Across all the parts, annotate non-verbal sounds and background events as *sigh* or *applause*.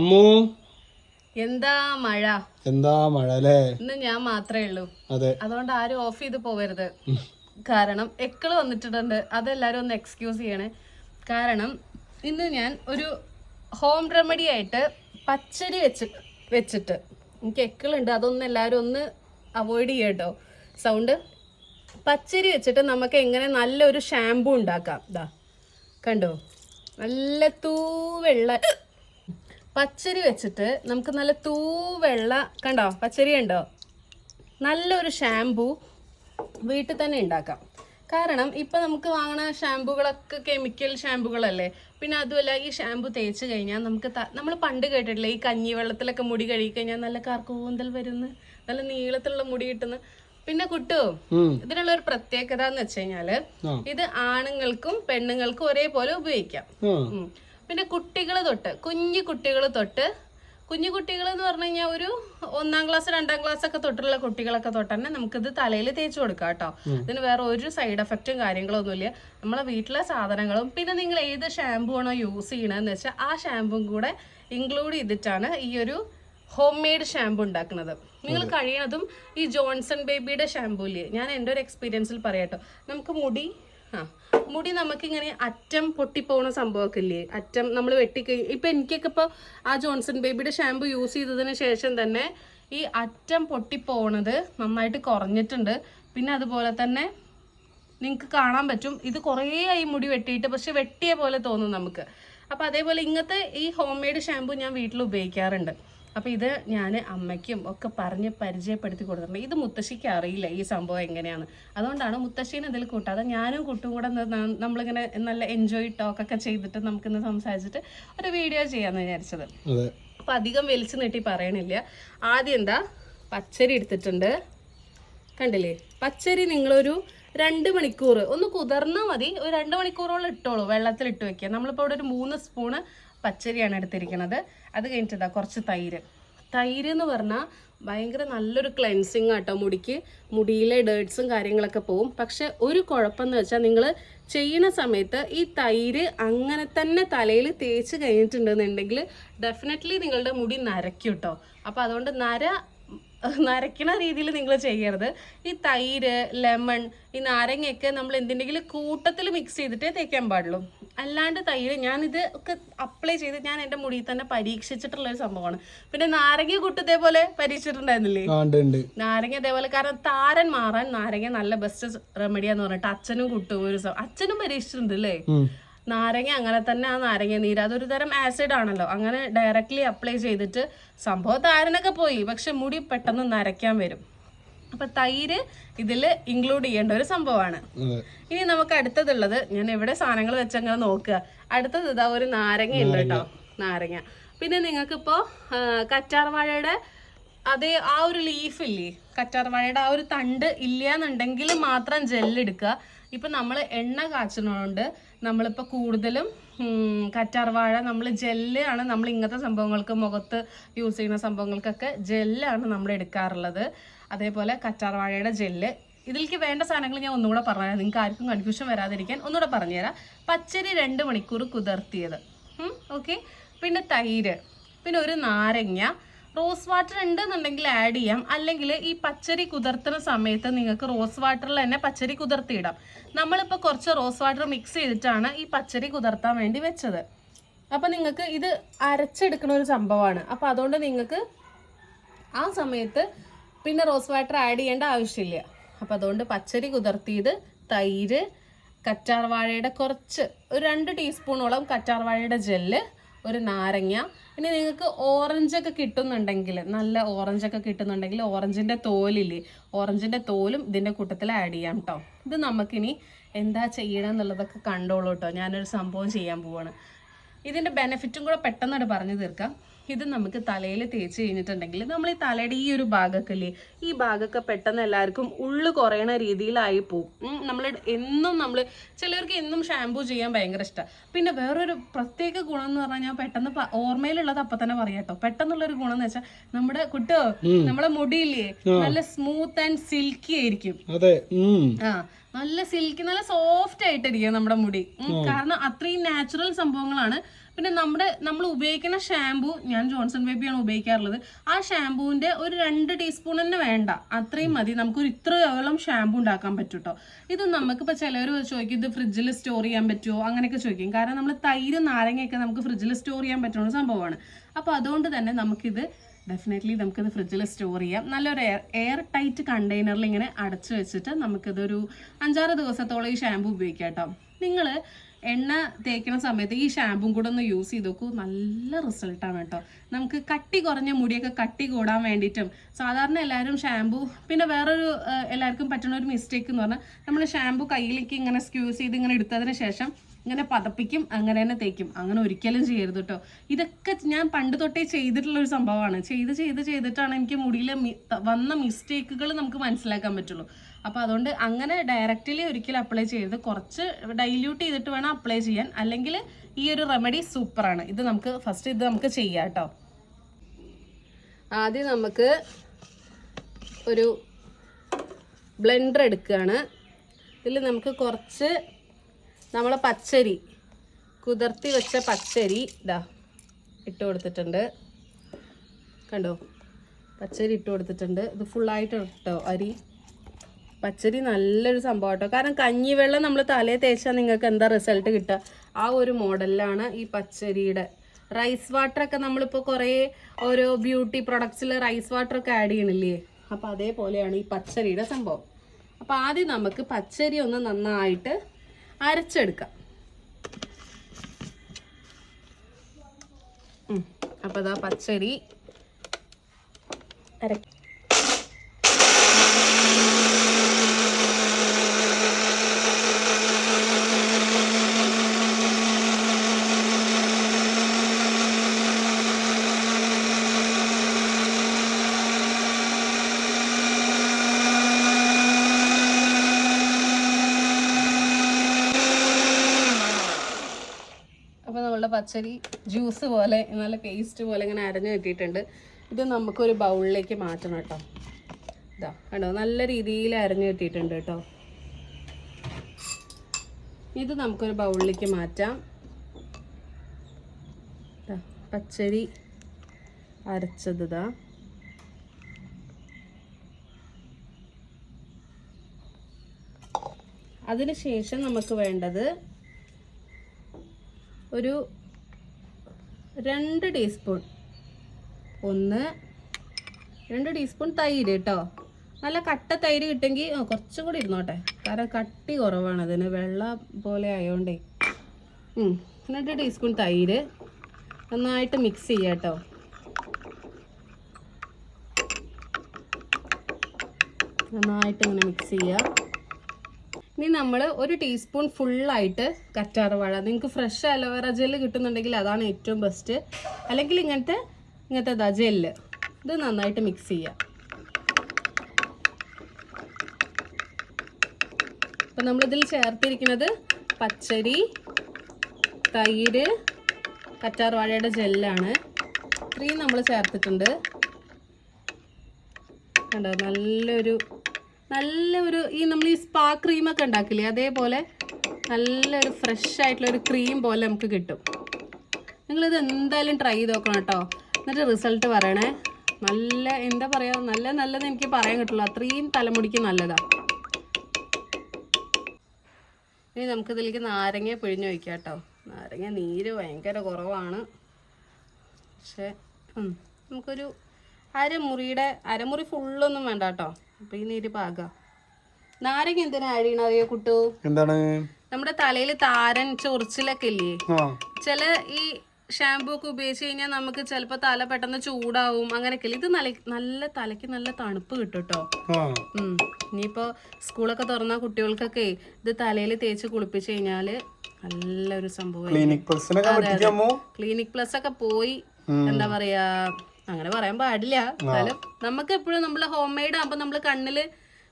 അമ്മു. എന്താ മഴ? എന്താ മഴ അല്ലേ? ഇന്ന് ഞാൻ മാത്രമേ ഉള്ളൂ. അതെ. അതുകൊണ്ട് ആരും ഓഫ് ചെയ്ത് പോവരുത്. കാരണം എക്കൾ വന്നിട്ടുണ്ട് അതെല്ലാരും ഒന്ന് എക്സ്ക്യൂസ് ചെയ്യണേ. കാരണം ഇന്ന് ഞാൻ ഒരു ഹോം റെമഡി ആയിട്ട് പച്ചരി വെച്ച് വെച്ചിട്ട്. എനിക്ക് എക്കളുണ്ട്. അതൊന്നും എല്ലാവരും ഒന്ന് അവോയ്ഡ് ചെയ്യട്ടോ സൗണ്ട് പച്ചരി വെച്ചിട്ട് നമുക്ക് എങ്ങനെ നല്ലൊരു ഷാമ്പു ഉണ്ടാക്കാം. ഇതാ കണ്ടോ? നല്ല തൂവെള്ള പച്ചരി വെച്ചിട്ട് നമുക്ക് നല്ല തൂവെള്ള കണ്ടോ? പച്ചരി ഉണ്ടോ? നല്ലൊരു ഷാംപു വീട്ടിൽ തന്നെ ഉണ്ടാക്കാം. കാരണം ഇപ്പൊ നമുക്ക് വാങ്ങണ ഷാമ്പുകളൊക്കെ കെമിക്കൽ ഷാമ്പുകളല്ലേ പിന്നെ അതുമല്ല ഈ ഷാമ്പു തേച്ച് കഴിഞ്ഞാൽ നമുക്ക് നമ്മൾ പണ്ട് കേട്ടിട്ടില്ല ഈ കഞ്ഞി വെള്ളത്തിലൊക്കെ മുടി കഴുകി കഴിഞ്ഞാൽ നല്ല കർക്കൂന്തൽ വരുന്നു നല്ല നീളത്തിലുള്ള മുടി കിട്ടുന്നു. പിന്നെ കുട്ടു. ഇതിനുള്ള ഒരു പ്രത്യേകത എന്ന് വെച്ച് കഴിഞ്ഞാൽ ഇത് ആണുങ്ങൾക്കും പെണ്ണുങ്ങൾക്കും ഒരേപോലെ ഉപയോഗിക്കാം. പിന്നെ കുട്ടികൾ തൊട്ട് കുഞ്ഞു കുട്ടികൾ തൊട്ട്. കുഞ്ഞു കുട്ടികൾ എന്ന് പറഞ്ഞു കഴിഞ്ഞാൽ ഒരു ഒന്നാം ക്ലാസ് രണ്ടാം ക്ലാസ് ഒക്കെ തൊട്ടുള്ള കുട്ടികളൊക്കെ തൊട്ട് തന്നെ നമുക്കിത് തലയിൽ തേച്ച് കൊടുക്കാം കേട്ടോ. ഇതിന് വേറെ ഒരു സൈഡ് എഫക്റ്റും കാര്യങ്ങളോ ഒന്നുമില്ല നമ്മളെ വീട്ടിലെ സാധനങ്ങളും പിന്നെ നിങ്ങൾ ഏത് ഷാമ്പു ആണോ യൂസ് ചെയ്യണതെന്ന് വെച്ചാൽ ആ ഷാമ്പും കൂടെ ഇൻക്ലൂഡ് ചെയ്തിട്ടാണ് ഈ ഒരു ഹോം മെയ്ഡ് ഷാമ്പു ഉണ്ടാക്കുന്നത്. നിങ്ങൾ കഴിയണതും ഈ ജോൺസൺ ബേബിയുടെ ഷാമ്പു ഇല്ലേ? ഞാൻ എന്റെ ഒരു എക്സ്പീരിയൻസിൽ പറയാട്ടോ നമുക്ക് മുടി ആ. നമുക്ക് ഇങ്ങനെ അറ്റം പൊട്ടിപ്പോണ സംഭവമൊക്കെ ഇല്ലേ അറ്റം നമ്മൾ വെട്ടി ഇപ്പൊ എനിക്കൊക്കെ ഇപ്പോൾ ആ ജോൺസൺ ബേബിയുടെ ഷാമ്പു യൂസ് ചെയ്തതിന് ശേഷം തന്നെ ഈ അറ്റം പൊട്ടിപ്പോണത് നന്നായിട്ട് കുറഞ്ഞിട്ടുണ്ട്. പിന്നെ അതുപോലെ തന്നെ നിങ്ങൾക്ക് കാണാൻ പറ്റും. ഇത് കുറേ ആയി മുടി വെട്ടിയിട്ട് പക്ഷെ വെട്ടിയ പോലെ തോന്നും നമുക്ക്. അപ്പോൾ അതേപോലെ ഇങ്ങനത്തെ ഈ ഹോം മെയ്ഡ് ഷാമ്പു ഞാൻ വീട്ടിൽ ഉപയോഗിക്കാറുണ്ട്. അപ്പോൾ ഇത് ഞാൻ അമ്മയ്ക്കും ഒക്കെ പറഞ്ഞ് പരിചയപ്പെടുത്തി കൊടുത്തിട്ടുണ്ട്. ഇത് മുത്തശ്ശിക്ക് അറിയില്ല ഈ സംഭവം എങ്ങനെയാണ്. അതുകൊണ്ടാണ് മുത്തശ്ശീനെ ഇതിൽ കൂട്ടാതെ ഞാനും കുട്ടും കൂടെ നമ്മളിങ്ങനെ നല്ല എൻജോയ് ടോക്കൊക്കെ ചെയ്തിട്ട് നമുക്കിന്ന് സംസാരിച്ചിട്ട് ഒരു വീഡിയോ ചെയ്യാമെന്ന് വിചാരിച്ചത്. അപ്പം അധികം വലിച്ചു നീട്ടി പറയണില്ല. ആദ്യം എന്താ? പച്ചരി എടുത്തിട്ടുണ്ട്. കണ്ടില്ലേ? പച്ചരി നിങ്ങളൊരു രണ്ട് മണിക്കൂർ ഒന്ന് കുതിർന്നാൽ മതി. ഒരു രണ്ട് മണിക്കൂറോളം ഇട്ടോളൂ. വെള്ളത്തിൽ ഇട്ട് വെക്കുക. നമ്മളിപ്പോൾ ഇവിടെ ഒരു മൂന്ന് സ്പൂണ് പച്ചരിയാണ് എടുത്തിരിക്കുന്നത് അത് കഴിഞ്ഞിട്ടാ കുറച്ച് തൈര്. തൈര് എന്ന് പറഞ്ഞാൽ ഭയങ്കര നല്ലൊരു ക്ലെൻസിങ് ആട്ടോ മുടിക്ക്. മുടിയിലെ ഡേർട്സും കാര്യങ്ങളൊക്കെ പോവും. പക്ഷെ ഒരു കുഴപ്പമെന്ന് വെച്ചാൽ നിങ്ങൾ ചെയ്യുന്ന സമയത്ത് ഈ തൈര് അങ്ങനെ തന്നെ തലയിൽ തേച്ച് കഴിഞ്ഞിട്ടുണ്ടെന്നുണ്ടെങ്കിൽ ഡെഫിനറ്റ്ലി നിങ്ങളുടെ മുടി നരക്കും കേട്ടോ അപ്പോൾ അതുകൊണ്ട് നര *laughs* നരയ്ക്കണ രീതിയിൽ നിങ്ങൾ ചെയ്യരുത്. ഈ തൈര് ലെമൺ ഈ നാരങ്ങയൊക്കെ നമ്മൾ എന്തിന്റെങ്കിലും കൂട്ടത്തിൽ മിക്സ് ചെയ്തിട്ടേ തേക്കാൻ പാടുള്ളൂ. അല്ലാണ്ട് തൈര് ഞാനിത് ഒക്കെ അപ്ലൈ ചെയ്ത് ഞാൻ എന്റെ മുടിയിൽ തന്നെ പരീക്ഷിച്ചിട്ടുള്ള ഒരു സംഭവമാണ്. പിന്നെ നാരങ്ങ കൂട്ട് ഇതേപോലെ പരീക്ഷിച്ചിട്ടുണ്ടായിരുന്നില്ലേ? നാരങ്ങ ഇതേപോലെ കാരണം താരൻ മാറാൻ നാരങ്ങ നല്ല ബെസ്റ്റ് റെമഡിയാന്ന് പറഞ്ഞിട്ട് അച്ഛനും കുട്ടും ഒരു അച്ഛനും പരീക്ഷിച്ചിട്ടുണ്ട് അല്ലേ. നാരങ്ങ അങ്ങനെ തന്നെ ആ നാരങ്ങ നീര്. അതൊരു തരം ആസിഡ് ആണല്ലോ. അങ്ങനെ ഡയറക്റ്റ്ലി അപ്ലൈ ചെയ്തിട്ട് സംഭവം താരനൊക്കെ പോയി. പക്ഷെ മുടി പെട്ടെന്ന് നരയ്ക്കാൻ വരും. അപ്പൊ തൈര് ഇതിൽ ഇൻക്ലൂഡ് ചെയ്യേണ്ട ഒരു സംഭവമാണ്. ഇനി നമുക്ക് അടുത്തതുള്ളത് ഞാൻ എവിടെ സാധനങ്ങൾ വെച്ചങ്ങനെ നോക്കുക. അടുത്തത് ഇതാ ഒരു നാരങ്ങ ഉണ്ട് കേട്ടോ. നാരങ്ങ. പിന്നെ നിങ്ങൾക്കിപ്പോ കറ്റാർവാഴയുടെ അതേ ആ ഒരു ലീഫ് ഇല്ലേ? കറ്റാർ വാഴയുടെ ആ ഒരു തണ്ട് ഇല്ല എന്നുണ്ടെങ്കിൽ മാത്രം ജെല്ലെടുക്കുക ഇപ്പൊ നമ്മൾ എണ്ണ കാച്ചുന്നതുകൊണ്ട് നമ്മളിപ്പോൾ കൂടുതലും കറ്റാർവാഴ നമ്മൾ ജെല്ലാണ് നമ്മൾ ഇങ്ങനത്തെ സംഭവങ്ങൾക്ക് മുഖത്ത് യൂസ് ചെയ്യുന്ന സംഭവങ്ങൾക്കൊക്കെ ജെല്ലാണ് നമ്മൾ എടുക്കാറുള്ളത്. അതേപോലെ കറ്റാർവാഴയുടെ ജെല്ല്. ഇതിലേക്ക് വേണ്ട സാധനങ്ങൾ ഞാൻ ഒന്നുകൂടെ പറഞ്ഞുതരാം. നിങ്ങൾക്ക് ആർക്കും കൺഫ്യൂഷൻ വരാതിരിക്കാൻ ഒന്നുകൂടെ പറഞ്ഞുതരാം. പച്ചരി രണ്ട് മണിക്കൂർ കുതിർത്തിയത്. ഓക്കെ പിന്നെ തൈര്. പിന്നെ ഒരു നാരങ്ങ. റോസ് വാട്ടർ ഉണ്ടെന്നുണ്ടെങ്കിൽ ആഡ് ചെയ്യാം. അല്ലെങ്കിൽ ഈ പച്ചരി കുതിർത്തുന്ന സമയത്ത് നിങ്ങൾക്ക് റോസ് വാട്ടറിൽ തന്നെ പച്ചരി കുതിർത്തിയിടാം. നമ്മളിപ്പോൾ കുറച്ച് റോസ് വാട്ടർ മിക്സ് ചെയ്തിട്ടാണ് ഈ പച്ചരി കുതിർത്താൻ വേണ്ടി വെച്ചത്. അപ്പോൾ നിങ്ങൾക്ക് ഇത് അരച്ചെടുക്കുന്ന ഒരു സംഭവമാണ്. അപ്പോൾ അതുകൊണ്ട് നിങ്ങൾക്ക് ആ സമയത്ത് പിന്നെ റോസ് വാട്ടർ ആഡ് ചെയ്യേണ്ട ആവശ്യമില്ല. അപ്പോൾ അതുകൊണ്ട് പച്ചരി കുതിർത്തിയത് തൈര് കറ്റാർവാഴയുടെ കുറച്ച് ഒരു രണ്ട് ടീസ്പൂണോളം കറ്റാർവാഴയുടെ ജെല്ല് ഒരു നാരങ്ങ. ഇനി നിങ്ങൾക്ക് ഓറഞ്ചൊക്കെ കിട്ടുന്നുണ്ടെങ്കിൽ നല്ല ഓറഞ്ചൊക്കെ കിട്ടുന്നുണ്ടെങ്കിൽ ഓറഞ്ചിന്റെ തോലില്ലേ? ഓറഞ്ചിന്റെ തോലും ഇതിന്റെ കൂട്ടത്തിൽ ആഡ് ചെയ്യാം കേട്ടോ ഇത് നമുക്കിനി എന്താ ചെയ്യണം എന്നുള്ളതൊക്കെ കണ്ടോളൂ കേട്ടോ ഞാനൊരു സംഭവം ചെയ്യാൻ പോവാണ്. ഇതിന്റെ ബെനിഫിറ്റും കൂടെ പെട്ടെന്നോട് പറഞ്ഞു തീർക്കാം. ഇത് നമുക്ക് തലയിൽ തേച്ച് കഴിഞ്ഞിട്ടുണ്ടെങ്കിൽ നമ്മൾ ഈ തലയുടെ ഈ ഒരു ഭാഗമൊക്കെ ഈ ഭാഗമൊക്കെ പെട്ടെന്ന് എല്ലാവർക്കും ഉള്ളു കുറയണ രീതിയിലായി പോകും നമ്മൾ എന്നും നമ്മൾ ചിലർക്ക് എന്നും ഷാമ്പൂ ചെയ്യാൻ ഭയങ്കര ഇഷ്ടമാണ് പിന്നെ വേറൊരു പ്രത്യേക ഗുണം എന്ന് പറഞ്ഞാൽ ഞാൻ പെട്ടെന്ന് ഓർമ്മയിലുള്ളത് അപ്പൊ തന്നെ പറയാം കേട്ടോ. പെട്ടെന്നുള്ളൊരു ഗുണം എന്ന് വെച്ചാൽ നമ്മുടെ കുട്ടോ നമ്മളെ മുടിയില്ലേ നല്ല സ്മൂത്ത് ആൻഡ് സിൽക്കി ആയിരിക്കും. അതെ ആ നല്ല സിൽക്കി നല്ല സോഫ്റ്റ് ആയിട്ടിരിക്കും നമ്മുടെ മുടി. കാരണം അത്രയും നാച്ചുറൽ സംഭവങ്ങളാണ് പിന്നെ നമ്മുടെ നമ്മൾ ഉപയോഗിക്കുന്ന ഷാമ്പു ഞാൻ ജോൺസൺ ബേബിയാണ് ഉപയോഗിക്കാറുള്ളത്. ആ ഷാമ്പൂവിന്റെ ഒരു രണ്ട് ടീസ്പൂൺ തന്നെ വേണ്ട. അത്രയും മതി. നമുക്കൊരു ഇത്രയോളം ഷാമ്പു ഉണ്ടാക്കാൻ പറ്റൂട്ടോ. കേട്ടോ ഇത് നമുക്കിപ്പോൾ ചിലവർ ചോദിക്കും ഇത് ഫ്രിഡ്ജിൽ സ്റ്റോർ ചെയ്യാൻ പറ്റുമോ അങ്ങനെയൊക്കെ ചോദിക്കും. കാരണം നമ്മൾ തൈര് നാരങ്ങയൊക്കെ നമുക്ക് ഫ്രിഡ്ജിൽ സ്റ്റോർ ചെയ്യാൻ പറ്റുന്ന സംഭവമാണ്. അപ്പോൾ അതുകൊണ്ട് തന്നെ നമുക്കിത് ഡെഫിനറ്റ്ലി നമുക്കിത് ഫ്രിഡ്ജിൽ സ്റ്റോർ ചെയ്യാം. നല്ലൊരു എയർ എയർ ടൈറ്റ് കണ്ടെയ്നറിൽ ഇങ്ങനെ അടച്ചു വെച്ചിട്ട് നമുക്കിതൊരു അഞ്ചാറ് ദിവസത്തോളം ഈ ഷാമ്പു ഉപയോഗിക്കാം കേട്ടോ. നിങ്ങൾ എണ്ണ തേക്കണ സമയത്ത് ഈ ഷാമ്പും കൂടെ ഒന്ന് യൂസ് ചെയ്ത് നോക്കൂ. നല്ല റിസൾട്ടാണ് കേട്ടോ. നമുക്ക് കട്ടി കുറഞ്ഞ മുടിയൊക്കെ കട്ടി കൂടാൻ വേണ്ടിയിട്ടും സാധാരണ എല്ലാവരും ഷാമ്പു പിന്നെ വേറൊരു എല്ലാവർക്കും പറ്റുന്ന ഒരു മിസ്റ്റേക്ക് എന്ന് പറഞ്ഞാൽ നമ്മൾ ഷാമ്പു കയ്യിലേക്ക് ഇങ്ങനെ സ്ക്യൂസ് ചെയ്ത് ഇങ്ങനെ എടുത്തതിന് ശേഷം ഇങ്ങനെ പതപ്പിക്കും അങ്ങനെ തന്നെ തേക്കും. അങ്ങനെ ഒരിക്കലും ചെയ്യരുത് കേട്ടോ. ഇതൊക്കെ ഞാൻ പണ്ട് തൊട്ടേ ചെയ്തിട്ടുള്ള ഒരു സംഭവമാണ്. ചെയ്ത് ചെയ്ത് ചെയ്തിട്ടാണ് എനിക്ക് മുടിയിൽ വന്ന മിസ്റ്റേക്കുകൾ നമുക്ക് മനസ്സിലാക്കാൻ പറ്റുള്ളൂ. അപ്പോൾ അതുകൊണ്ട് അങ്ങനെ ഡയറക്റ്റ്ലി ഒരിക്കലും അപ്ലൈ ചെയ്യരുത്. കുറച്ച് ഡൈല്യൂട്ട് ചെയ്തിട്ട് വേണം അപ്ലൈ ചെയ്യാൻ. അല്ലെങ്കിൽ ഈ ഒരു റെമഡി സൂപ്പറാണ് ഇത് നമുക്ക് ഫസ്റ്റ് ഇത് നമുക്ക് ചെയ്യാം കേട്ടോ ആദ്യം നമുക്ക് ഒരു ബ്ലെൻഡർ എടുക്കുകയാണ്. ഇതിൽ നമുക്ക് കുറച്ച് നമ്മളെ പച്ചരി കുതിർത്തി വെച്ച പച്ചരി ഇതാ ഇട്ട് കൊടുത്തിട്ടുണ്ട്. കണ്ടോ? പച്ചരി ഇട്ട് കൊടുത്തിട്ടുണ്ട്. ഇത് ഫുള്ളായിട്ട് ഇട്ടോ അരി. പച്ചരി നല്ലൊരു സംഭവം കേട്ടോ കാരണം കഞ്ഞിവെള്ളം നമ്മൾ തലേ തേച്ചാൽ നിങ്ങൾക്ക് എന്താ റിസൾട്ട് കിട്ടുക? ആ ഒരു മോഡലിലാണ് ഈ പച്ചരിയുടെ. റൈസ് വാട്ടർ ഒക്കെ നമ്മളിപ്പോൾ കുറേ ഓരോ ബ്യൂട്ടി പ്രൊഡക്ട്സിൽ റൈസ് വാട്ടർ ഒക്കെ ആഡ് ചെയ്യണില്ലേ? അപ്പോൾ അതേപോലെയാണ് ഈ പച്ചരിയുടെ സംഭവം. അപ്പോൾ ആദ്യം നമുക്ക് പച്ചരി ഒന്ന് നന്നായിട്ട് അരച്ചെടുക്കാം. അപ്പം ഇതാ പച്ചരി അര അപ്പോൾ നമ്മളുടെ പച്ചരി ജ്യൂസ് പോലെ നല്ല പേസ്റ്റ് പോലെ ഇങ്ങനെ അരഞ്ഞു കിട്ടിയിട്ടുണ്ട്. ഇത് നമുക്കൊരു ബൗളിലേക്ക് മാറ്റണം കേട്ടോ. ഇതാ കണ്ടോ? നല്ല രീതിയിൽ അരഞ്ഞു കിട്ടിയിട്ടുണ്ട് കേട്ടോ. ഇത് നമുക്കൊരു ബൗളിലേക്ക് മാറ്റാം. പച്ചരി അരച്ചത് ഇതാ. അതിനുശേഷം നമുക്ക് വേണ്ടത് ഒരു രണ്ട് ടീസ്പൂൺ ഒന്ന് രണ്ട് ടീസ്പൂൺ തൈര് കേട്ടോ നല്ല കട്ട തൈര് കിട്ടുമെങ്കിൽ കുറച്ചും കൂടി ഇരുന്നോട്ടെ. കാരണം കട്ടി കുറവാണ് അതിന്. വെള്ളം പോലെ ആയതുകൊണ്ടേ രണ്ട് ടീസ്പൂൺ തൈര് നന്നായിട്ട് മിക്സ് ചെയ്യാം കേട്ടോ നന്നായിട്ട് ഇങ്ങനെ മിക്സ് ചെയ്യുക ഇനി നമ്മൾ ഒരു ടീസ്പൂൺ ഫുള്ളായിട്ട് കറ്റാർവാഴ നിങ്ങൾക്ക് ഫ്രഷ് അലോവേറ ജെല്ല് കിട്ടുന്നുണ്ടെങ്കിൽ അതാണ് ഏറ്റവും ബെസ്റ്റ് അല്ലെങ്കിൽ ഇങ്ങനത്തെ ഇങ്ങനത്തെ ദാ ജെല്ല് ഇത് നന്നായിട്ട് മിക്സ് ചെയ്യുക അപ്പം നമ്മളിതിൽ ചേർത്തിരിക്കുന്നത് പച്ചരി തൈര് കറ്റാർവാഴയുടെ ജെല്ലാണ് ഇത്രയും നമ്മൾ ചേർത്തിട്ടുണ്ട്. കണ്ടോ? നല്ലൊരു നല്ല ഒരു ഈ നമ്മൾ ഈ സ്പാ ക്രീമൊക്കെ ഉണ്ടാക്കില്ലേ അതേപോലെ നല്ലൊരു ഫ്രഷ് ആയിട്ടുള്ള ഒരു ക്രീം പോലെ നമുക്ക് കിട്ടും. നിങ്ങളിത് എന്തായാലും ട്രൈ ചെയ്ത് നോക്കണം കേട്ടോ. എന്നിട്ട് റിസൾട്ട് പറയണേ. നല്ല എന്താ പറയുക നല്ല നല്ലത് എനിക്ക് പറയാൻ കിട്ടുള്ളൂ. അത്രയും തലമുടിക്ക് നല്ലതാണ് ഇനി നമുക്കിതിലേക്ക് നാരങ്ങ പിഴിഞ്ഞ് വയ്ക്കാം കേട്ടോ. നാരങ്ങ നീര് ഭയങ്കര കുറവാണ്. പക്ഷേ നമുക്കൊരു അരമുറിയുടെ അരമുറി ഫുള്ളൊന്നും വേണ്ട കേട്ടോ. അപ്പം ഈ നീര് പാക. നാരങ്ങ എന്തിനാ അഴിയണറിയോ അറിയോ കുട്ടു? എന്താണ്? നമ്മുടെ തലയിൽ താരൻ ചൊറിച്ചിലൊക്കെ ഇല്ലേ? ചില ഈ ഷാമ്പൂ ഒക്കെ ഉപയോഗിച്ച് കഴിഞ്ഞാൽ നമുക്ക് ചിലപ്പോ തല പെട്ടെന്ന് ചൂടാവും അങ്ങനെയൊക്കെ. ഇത് നല്ല നല്ല തലയ്ക്ക് നല്ല തണുപ്പ് കിട്ടും കേട്ടോ. ഇനിയിപ്പോ സ്കൂളൊക്കെ തുറന്ന കുട്ടികൾക്കൊക്കെ ഇത് തലയിൽ തേച്ച് കുളിപ്പിച്ച് കഴിഞ്ഞാൽ നല്ലൊരു സംഭവം ക്ലിനിക് പ്ലസ് ഒക്കെ പോയി എന്താ പറയാ അങ്ങനെ പറയാൻ പാടില്ല. എന്നാലും നമുക്ക് എപ്പോഴും നമ്മൾ ഹോം മെയ്ഡ് ആകുമ്പോ നമ്മൾ കണ്ണിൽ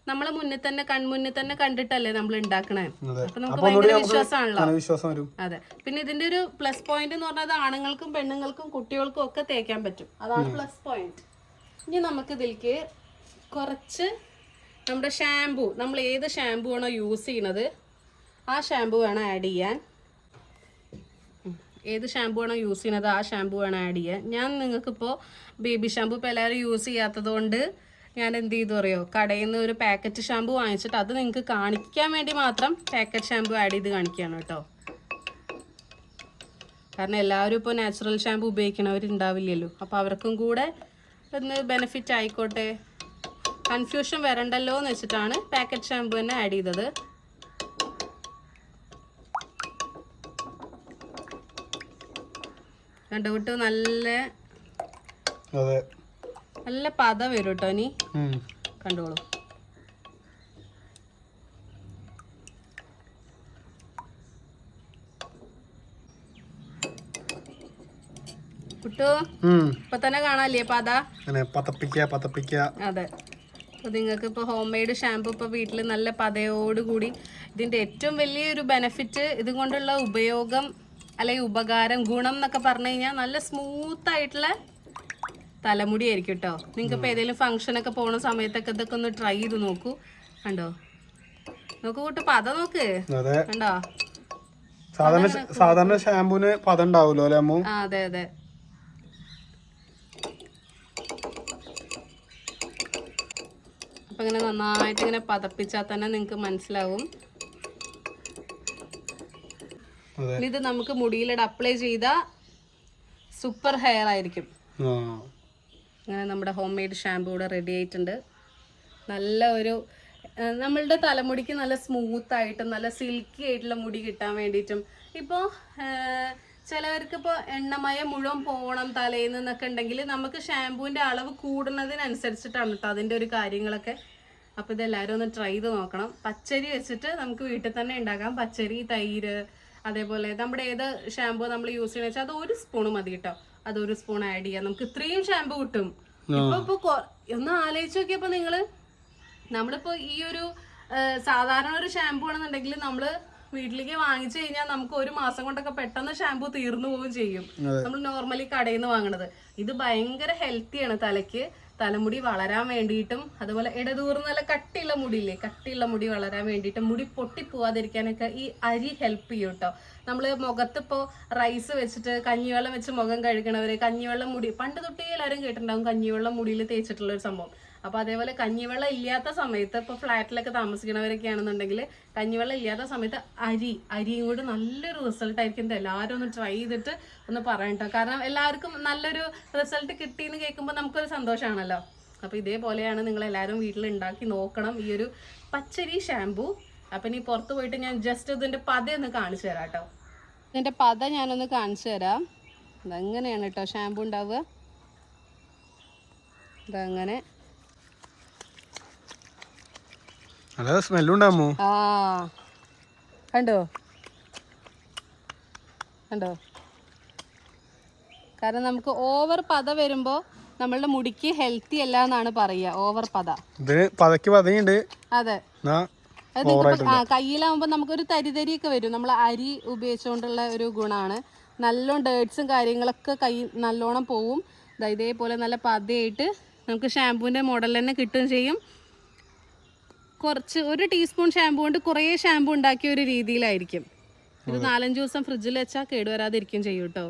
നമ്മളെ മുന്നിൽ തന്നെ കൺമുന്നിൽ തന്നെ കണ്ടിട്ടല്ലേ നമ്മൾ ഉണ്ടാക്കണേ അപ്പൊ നമുക്ക് ഭയങ്കര വിശ്വാസമാണല്ലോ. അതെ. പിന്നെ ഇതിന്റെ ഒരു പ്ലസ് പോയിന്റ് എന്ന് പറഞ്ഞാൽ ആണുങ്ങൾക്കും പെണ്ണുങ്ങൾക്കും കുട്ടികൾക്കും ഒക്കെ തേക്കാൻ പറ്റും. അതാണ് പ്ലസ് പോയിന്റ് ഇനി നമുക്ക് ഇതിലേക്ക് കുറച്ച് നമ്മുടെ ഷാമ്പു നമ്മൾ ഏത് ഷാമ്പു ആണോ യൂസ് ചെയ്യണത് ആ ഷാമ്പു വേണം ആഡ് ചെയ്യാൻ. ഏത് ഷാമ്പു ആണോ യൂസ് ചെയ്യുന്നത് ആ ഷാമ്പു ആണ് ആഡ് ചെയ്യുക ഞാൻ നിങ്ങൾക്കിപ്പോൾ ബേബി ഷാമ്പു ഇപ്പോൾ എല്ലാവരും യൂസ് ചെയ്യാത്തത് കൊണ്ട് ഞാൻ എന്ത് ചെയ്തു അറിയോ? കടയിൽ നിന്ന് ഒരു പാക്കറ്റ് ഷാമ്പു വാങ്ങിച്ചിട്ട് അത് നിങ്ങൾക്ക് കാണിക്കാൻ വേണ്ടി മാത്രം പാക്കറ്റ് ഷാമ്പു ആഡ് ചെയ്ത് കാണിക്കുകയാണ് കേട്ടോ. കാരണം എല്ലാവരും ഇപ്പോൾ നാച്ചുറൽ ഷാമ്പു ഉപയോഗിക്കണവരുണ്ടാവില്ലല്ലോ. അപ്പോൾ അവർക്കും കൂടെ ഒന്ന് ബെനിഫിറ്റ് ആയിക്കോട്ടെ. കൺഫ്യൂഷൻ വരണ്ടല്ലോ എന്ന് വെച്ചിട്ടാണ് പാക്കറ്റ് ഷാമ്പു തന്നെ ആഡ് ചെയ്തത്. കണ്ടുവിട്ട് നല്ല അതെ. നല്ല പത വരും കേട്ടോ ഇനി. കണ്ടോളൂ. കുട്ടു. ഇപ്പൊ തന്നെ കാണാല്ലേ പത? അങ്ങനെ പതപ്പിക്ക പതപ്പിക്ക. അതെ. അപ്പോൾ നിങ്ങൾക്ക് ഇപ്പോൾ ഹോം മെയ്ഡ് ഷാമ്പു ഇപ്പൊ വീട്ടിൽ നല്ല പതയോടുകൂടി ഇതിന്റെ ഏറ്റവും വലിയൊരു ബെനിഫിറ്റ് ഇതുകൊണ്ടുള്ള ഉപയോഗം അല്ലെങ്കിൽ ഉപകാരം ഗുണം എന്നൊക്കെ പറഞ്ഞു കഴിഞ്ഞാൽ നല്ല സ്മൂത്ത് ആയിട്ടുള്ള തലമുടി ആയിരിക്കും കേട്ടോ നിങ്ങൾക്ക് ഇപ്പോൾ ഏതെങ്കിലും ഫംഗ്ഷനൊക്കെ പോണ സമയത്തൊക്കെ ഇതൊക്കെ ഒന്ന് ട്രൈ ചെയ്ത് നോക്കൂ. കണ്ടോ? നോക്കൂ കൂട്ട് പത നോക്ക്. കണ്ടോ? സാധാരണ സാധാരണ ഷാമ്പൂന് പദം ഉണ്ടാവുമല്ലോ അല്ലേ അമ്മു? അതെ അതെ. അപ്പൊ ഇങ്ങനെ നന്നായിട്ട് ഇങ്ങനെ പതപ്പിച്ചാൽ തന്നെ നിങ്ങൾക്ക് മനസ്സിലാവും. ഇത് നമുക്ക് മുടിയിലൂടെ അപ്ലൈ ചെയ്ത സൂപ്പർ ഹെയർ ആയിരിക്കും. അങ്ങനെ നമ്മുടെ ഹോം മെയ്ഡ് ഷാമ്പൂ കൂടെ റെഡി ആയിട്ടുണ്ട്. നല്ല ഒരു നമ്മളുടെ തലമുടിക്ക് നല്ല സ്മൂത്ത് ആയിട്ടും നല്ല സിൽക്കി ആയിട്ടുള്ള മുടി കിട്ടാൻ വേണ്ടിയിട്ടും. ഇപ്പോൾ ചിലവർക്ക് ഇപ്പോൾ എണ്ണമയം മുഴുവൻ പോകണം തലയിൽ നിന്നൊക്കെ ഉണ്ടെങ്കിൽ നമുക്ക് ഷാമ്പൂവിന്റെ അളവ് കൂടുന്നതിനനുസരിച്ചിട്ടാണ് കേട്ടോ അതിന്റെ ഒരു കാര്യങ്ങളൊക്കെ. അപ്പോൾ ഇതെല്ലാവരും ഒന്ന് ട്രൈ ചെയ്ത് നോക്കണം. പച്ചരി വെച്ചിട്ട് നമുക്ക് വീട്ടിൽ തന്നെ ഉണ്ടാക്കാം. പച്ചരി തൈര് അതേപോലെ നമ്മുടെ ഏത് ഷാമ്പൂ നമ്മൾ യൂസ് ചെയ്യണമെന്ന് വെച്ചാൽ അത് ഒരു സ്പൂൺ മതി കേട്ടോ. അത് ഒരു സ്പൂൺ ആഡ് ചെയ്യാം. നമുക്ക് ഇത്രയും ഷാമ്പൂ കിട്ടും. ഇപ്പൊ ഇപ്പൊ ഒന്ന് ആലോചിച്ച് നോക്കിയപ്പോ നിങ്ങൾ നമ്മളിപ്പോ ഈ ഒരു സാധാരണ ഒരു ഷാമ്പു ആണെന്നുണ്ടെങ്കിൽ നമ്മൾ വീട്ടിലേക്ക് വാങ്ങിച്ചു കഴിഞ്ഞാൽ നമുക്ക് ഒരു മാസം കൊണ്ടൊക്കെ പെട്ടെന്ന് ഷാമ്പു തീർന്നു പോവുകയും ചെയ്യും. നമ്മൾ നോർമലി കടയിൽ നിന്ന് വാങ്ങണത്. ഇത് ഭയങ്കര ഹെൽത്തിയാണ് തലയ്ക്ക്. തലമുടി വളരാൻ വേണ്ടിയിട്ടും അതുപോലെ ഇടതൂർന്ന് നല്ല കട്ടിയുള്ള മുടിയില്ലേ കട്ടിയുള്ള മുടി വളരാൻ വേണ്ടിയിട്ടും മുടി പൊട്ടിപ്പോവാതിരിക്കാനൊക്കെ ഈ അരി ഹെൽപ്പ് ചെയ്യും കേട്ടോ നമ്മൾ മുഖത്തിപ്പോൾ റൈസ് വെച്ചിട്ട് കഞ്ഞിവെള്ളം വെച്ച് മുഖം കഴുകണവര് കഞ്ഞിവെള്ളം മുടി പണ്ട് തൊട്ടേ എല്ലാവരും കേട്ടിട്ടുണ്ടാവും കഞ്ഞിവെള്ളം മുടിയിൽ തേച്ചിട്ടുള്ള ഒരു സംഭവം. അപ്പൊ അതേപോലെ കഞ്ഞിവെള്ളം ഇല്ലാത്ത സമയത്ത് ഇപ്പൊ ഫ്ലാറ്റിലൊക്കെ താമസിക്കുന്നവരൊക്കെ ആണെന്നുണ്ടെങ്കിൽ കഞ്ഞിവെള്ളം ഇല്ലാത്ത സമയത്ത് അരി അരിയും കൂടി നല്ലൊരു റിസൾട്ട് ആയിരിക്കും എല്ലാവരും ഒന്ന് ട്രൈ ചെയ്തിട്ട് ഒന്ന് പറയട്ടോ കാരണം എല്ലാവർക്കും നല്ലൊരു റിസൾട്ട് കിട്ടിയെന്ന് കേൾക്കുമ്പോൾ നമുക്കൊരു സന്തോഷമാണല്ലോ അപ്പോൾ ഇതേപോലെയാണ് നിങ്ങൾ എല്ലാവരും വീട്ടിൽ ഉണ്ടാക്കി നോക്കണം ഈ ഒരു പച്ചരി ഷാമ്പൂ അപ്പൊ ഇനി പുറത്ത് പോയിട്ട് ഞാൻ ജസ്റ്റ് ഇതിന്റെ പത ഒന്ന് കാണിച്ചു തരാം കേട്ടോ ഇതിന്റെ പത ഞാനൊന്ന് കാണിച്ചു തരാം. ഇതെങ്ങനെയാണ് കേട്ടോ ഷാമ്പു ഉണ്ടാവുക? ഇതങ്ങനെ? നല്ല സ്മെല്ലുണ്ടാമോ? ആ. കണ്ടോ? കണ്ടോ? കാരണം നമുക്ക് ഓവർ പത വരുമ്പോൾ നമ്മളുടെ മുടിക്ക് ഹെൽത്തി അല്ല എന്നാണ് പറയുക ഓവർ പത. ഇതിന് പതക്ക് പതയുണ്ട്. അതെ. ആ കയ്യിലാവുമ്പോൾ നമുക്കൊരു തരിതരിയൊക്കെ വരും. നമ്മൾ അരി ഉപയോഗിച്ചുകൊണ്ടുള്ള ഒരു ഗുണമാണ് നല്ലോണം ഡേർട്സും കാര്യങ്ങളൊക്കെ കൈ നല്ലോണം പോവും. ഇതേപോലെ നല്ല പതയായിട്ട് നമുക്ക് ഷാമ്പൂവിന്റെ മോഡൽ തന്നെ കിട്ടുകയും ചെയ്യും. കുറച്ച് ഒരു ടീസ്പൂൺ ഷാമ്പൂ കൊണ്ട് കുറേ ഷാമ്പൂ ഉണ്ടാക്കിയ ഒരു രീതിയിലായിരിക്കും. ഒരു നാലഞ്ച് ദിവസം ഫ്രിഡ്ജിൽ വെച്ചാൽ കേടുവരാതിരിക്കും ചെയ്യും കേട്ടോ